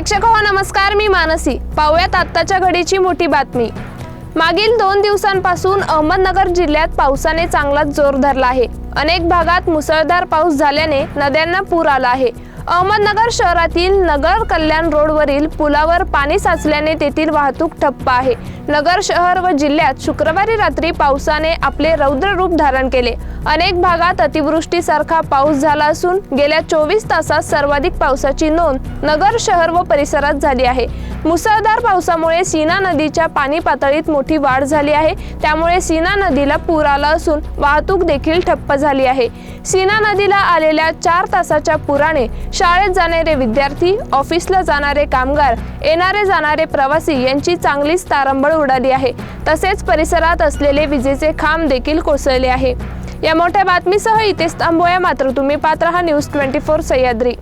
प्रेक्षक हो नमस्कार मी मानसी. पाहूयात आत्ताच्या घडीची मोठी बातमी. मागील दोन दिवसांपासून अहमदनगर जिल्ह्यात पावसाने चांगलाच जोर धरला आहे. अनेक भागात मुसळधार पाऊस झाल्याने नद्यांना पूर आला आहे. अहमदनगर शहरातील नगर कल्याण रोडवरील पुलावर पाणी साचल्याने तेथील वाहतूक ठप्प आहे. नगर शहर व जिल्ह्यात शुक्रवारी रात्री पावसाने आपले रौद्र रूप धारण केले. अनेक भागात अतिवृष्टीसारखा पाऊस झाला असून गेल्या चोवीस तासात सर्वाधिक पावसाची नोंद नगर शहर व परिसरात झाली आहे. मुसळधार पावसामुळे सीना नदीच्या पाणी पातळीत मोठी वाढ झाली आहे. त्यामुळे सीना नदीला पूर आला असून वाहतूक देखील ठप्प झाली आहे. सीना नदीला आलेल्या चार तासाच्या पुराने शाळेत जाणारे विद्यार्थी ऑफिसला जाणारे कामगार येणारे जाणारे प्रवासी यांची चांगलीच तारंबळ उडाली आहे. तसेच परिसरात असलेले विजेचे खांब देखील कोसळले आहे. या मोठ्या बातमीसह इथेच थांबूया. मात्र तुम्ही पात्र हा न्यूज ट्वेंटी फोर सह्याद्री.